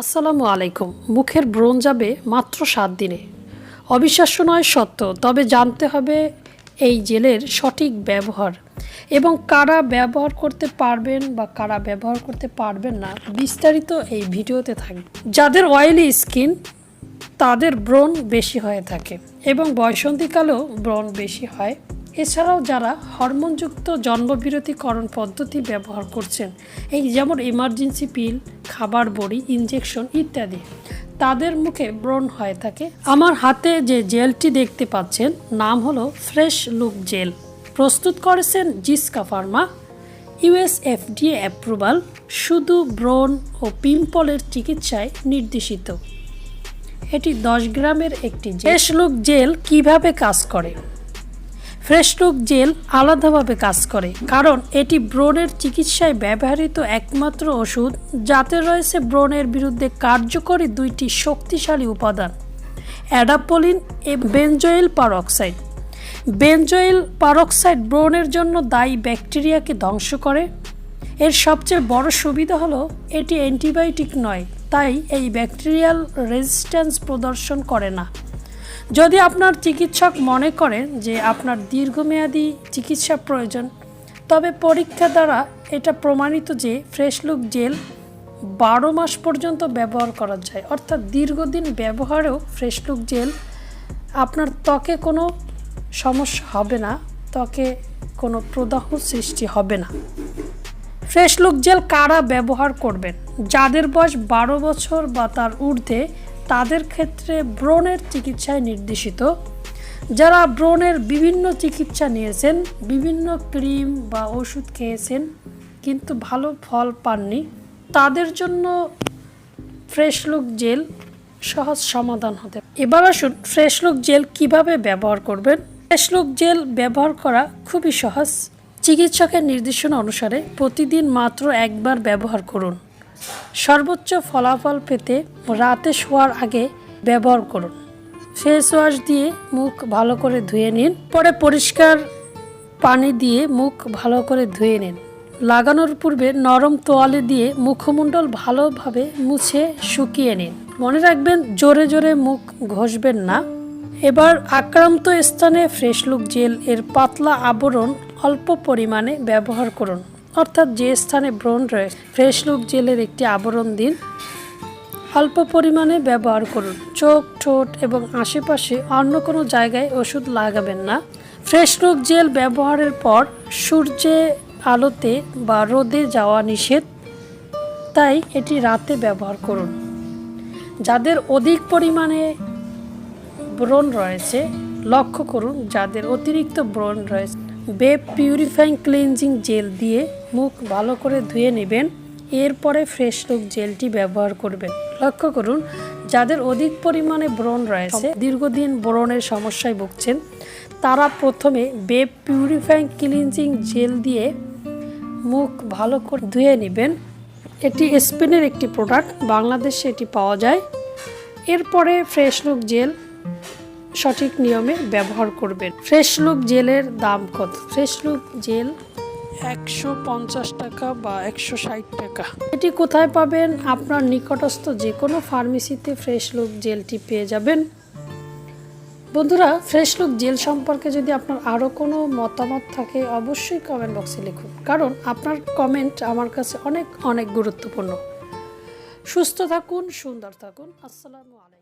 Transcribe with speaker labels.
Speaker 1: আসসালামু আলাইকুম। মুখের ব্রণ যাবে মাত্র সাত দিনে। অবিশ্বাস্য নয় সত্য, তবে জানতে হবে এই জেলের সঠিক ব্যবহার এবং কারা ব্যবহার করতে পারবেন বা কারা ব্যবহার করতে পারবেন না বিস্তারিত এই ভিডিওতে থাকবে। যাদের অয়েলি স্কিন তাদের ব্রণ বেশি হয়ে থাকে এবং বয়সন্ধিকালেও ব্রণ বেশি হয়। এছাড়াও যারা হরমোনযুক্ত জন্মবিরতিকরণ পদ্ধতি ব্যবহার করছেন, এই যেমন ইমার্জেন্সি পিল খাবার বড়ি ইনজেকশন ইত্যাদি, তাদের মুখে ব্রণ হয়ে থাকে। আমার হাতে যে জেলটি দেখতে পাচ্ছেন, নাম হলো ফ্রেশ লুক জেল। প্রস্তুত করেছেন জিসকা ফার্মা ইউএস এফডিএ অ্যাপ্রুভাল শুধু ব্রণ ও পিম্পলের চিকিৎসায় নির্দেশিত। এটি দশ গ্রামের একটি ফ্রেশ লুক জেল কীভাবে কাজ করে? ফ্রেশ লুক জেল আলাদাভাবে কাজ করে, কারণ এটি ব্রণের চিকিৎসায় ব্যবহৃত একমাত্র ওষুধ, যাতে রয়েছে ব্রণের বিরুদ্ধে কার্যকরী দুইটি শক্তিশালী উপাদান অ্যাডাপোলিন এ বেনজয়েল পারঅক্সাইড বেঞ্জয়েল পারক্সাইড ব্রণের জন্য দায়ী ব্যাকটেরিয়াকে ধ্বংস করে। এর সবচেয়ে বড় সুবিধা হলো, এটি অ্যান্টিবায়োটিক নয়, তাই এই ব্যাকটেরিয়াল রেজিস্ট্যান্স প্রদর্শন করে না। যদি আপনার চিকিৎসক মনে করেন যে আপনার দীর্ঘমেয়াদী চিকিৎসা প্রয়োজন, তবে পরীক্ষা দ্বারা এটা প্রমাণিত যে ফ্রেশ লুক জেল বারো মাস পর্যন্ত ব্যবহার করা যায়। অর্থাৎ দীর্ঘদিন ব্যবহারেও ফ্রেশ লুক জেল আপনার ত্বকে কোনো সমস্যা হবে না, ত্বকে কোনো প্রদাহ সৃষ্টি হবে না। ফ্রেশ লুক জেল কারা ব্যবহার করবেন? যাদের বয়স বারো বছর বা তার ঊর্ধ্বে তাদের ক্ষেত্রে ব্রণের চিকিৎসায় নির্দেশিত। যারা ব্রণের বিভিন্ন চিকিৎসা নিয়েছেন, বিভিন্ন ক্রিম বা ওষুধ খেয়েছেন, কিন্তু ভালো ফল পাননি, তাদের জন্য ফ্রেশ লুক জেল সহজ সমাধান হতে এবার আসুন ফ্রেশ লুক জেল কীভাবে ব্যবহার করবেন? ফ্রেশ লুক জেল ব্যবহার করা খুবই সহজ। চিকিৎসকের নির্দেশনা অনুসারে প্রতিদিন মাত্র একবার ব্যবহার করুন। সর্বোচ্চ ফলাফল পেতে রাতে শোয়ার আগে ব্যবহার করুন। ফেস ওয়াশ দিয়ে মুখ ভালো করে ধুয়ে নিন। পরে পরিষ্কার পানি দিয়ে মুখ ভালো করে ধুয়ে নিন। লাগানোর পূর্বে নরম তোয়ালে দিয়ে মুখমণ্ডল ভালোভাবে মুছে শুকিয়ে নিন। মনে রাখবেন, জোরে জোরে মুখ ঘষবেন না। এবার আক্রান্ত স্থানে ফ্রেশ লুক জেল এর পাতলা আবরণ অল্প পরিমাণে ব্যবহার করুন। অর্থাৎ যে স্থানে ব্রণ রয়েছে ফ্রেশ লুক জেলের একটি আবরণ দিন। অল্প পরিমাণে ব্যবহার করুন। চোখ, ঠোঁট এবং আশেপাশে অন্য কোনো জায়গায় ওষুধ লাগাবেন না। ফ্রেশ লুক জেল ব্যবহারের পর সূর্যে আলোতে বা রোদে যাওয়া নিষেধ। তাই এটি রাতে ব্যবহার করুন। যাদের অধিক পরিমাণে ব্রণ রয়েছে, লক্ষ্য করুন যাদের অতিরিক্ত ব্রণ রয়েছে। বেব পিউরিফাইং ক্লিনজিং জেল দিয়ে মুখ ভালো করে ধুয়ে নেবেন, এরপরে ফ্রেশ লুক জেলটি ব্যবহার করবেন। লক্ষ্য করুন, যাদের অধিক পরিমাণে ব্রণ রয়েছে, দীর্ঘদিন ব্রণের সমস্যায় ভুগছেন, তারা প্রথমে বেব পিউরিফাইং ক্লিনজিং জেল দিয়ে মুখ ভালো করে ধুয়ে নেবেন। এটি স্পেনের একটি প্রোডাক্ট, বাংলাদেশে এটি পাওয়া যায়। এরপরে ফ্রেশ লুক জেল সঠিক নিয়মে ব্যবহার করবেন। ফ্রেশ লুক জেলের দাম কত? ফ্রেশ লুক জেল একশো পঞ্চাশ টাকা বা একশো ষাট টাকা। এটি কোথায় পাবেন? আপনার নিকটস্থ যে কোনো ফার্মেসিতে ফ্রেশ লুক জেলটি পেয়ে যাবেন। বন্ধুরা, ফ্রেশ লুক জেল সম্পর্কে যদি আপনার আরও কোনো মতামত থাকে, অবশ্যই কমেন্ট বক্সে লিখুন। কারণ আপনার কমেন্ট আমার কাছে অনেক অনেক গুরুত্বপূর্ণ। সুস্থ থাকুন, সুন্দর থাকুন। আসসালামু আলাইকুম।